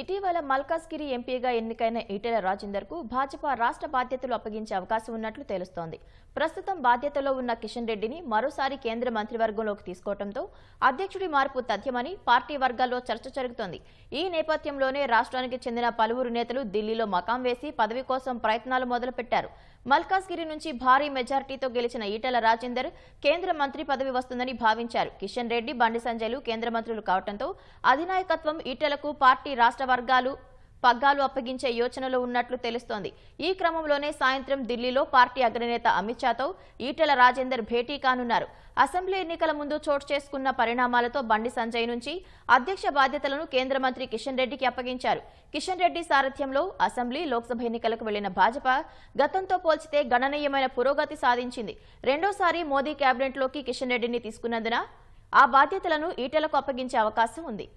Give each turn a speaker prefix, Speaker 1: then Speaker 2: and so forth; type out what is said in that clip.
Speaker 1: ఇటీవల మల్కాజ్గిరి ఎంపీగా ఎన్నికైన ఈటెల రాజేందర్కు భాజపా రాష్ట్ర బాధ్యతలు అప్పగించే అవకాశం ఉన్నట్లు తెలుస్తోంది. ప్రస్తుతం బాధ్యతలో ఉన్న కిషన్ రెడ్డిని మరోసారి కేంద్ర మంత్రివర్గంలోకి తీసుకోవడంతో అధ్యక్షుడి మార్పు తథ్యమని పార్టీ వర్గాల్లో చర్చ జరుగుతోంది. ఈ నేపథ్యంలోనే రాష్ట్రానికి చెందిన పలువురు నేతలు ఢిల్లీలో మకాం వేసి పదవి కోసం ప్రయత్నాలు మొదలుపెట్టారు. మల్కాజ్గిరి నుంచి భారీ మెజార్టీతో గెలిచిన ఈటెల రాజేందర్ కేంద్ర మంత్రి పదవి వస్తుందని భావించారు. కిషన్ రెడ్డి బండి సంజయ్లు కేంద్ర మంత్రులు కావడంతో అధినాయకత్వం ఈటెలకు పార్టీ రాష్ట్ర వర్గాలు పగ్గాలు అప్పగించే యోచనలో ఉన్నట్లు తెలుస్తోంది. ఈ క్రమంలోనే సాయంత్రం ఢిల్లీలో పార్టీ అగ్రనేత అమిత్ షాతో ఈటెల రాజేందర్ భేటీ కానున్నారు. అసెంబ్లీ ఎన్నికల ముందు చోటు చేసుకున్న పరిణామాలతో బండి సంజయ్ నుంచి అధ్యక్ష బాధ్యతలను కేంద్ర మంత్రి కిషన్ రెడ్డికి అప్పగించారు. కిషన్ రెడ్డి సారథ్యంలో అసెంబ్లీ లోక్సభ ఎన్నికలకు వెళ్ళిన భాజపా గతంతో పోల్చితే గణనీయమైన పురోగతి సాధించింది. రెండోసారి మోదీ కేబినెట్లోకి కిషన్ రెడ్డిని తీసుకున్నందున ఆ బాధ్యతలను ఈటెలకు అప్పగించే అవకాశం ఉంది.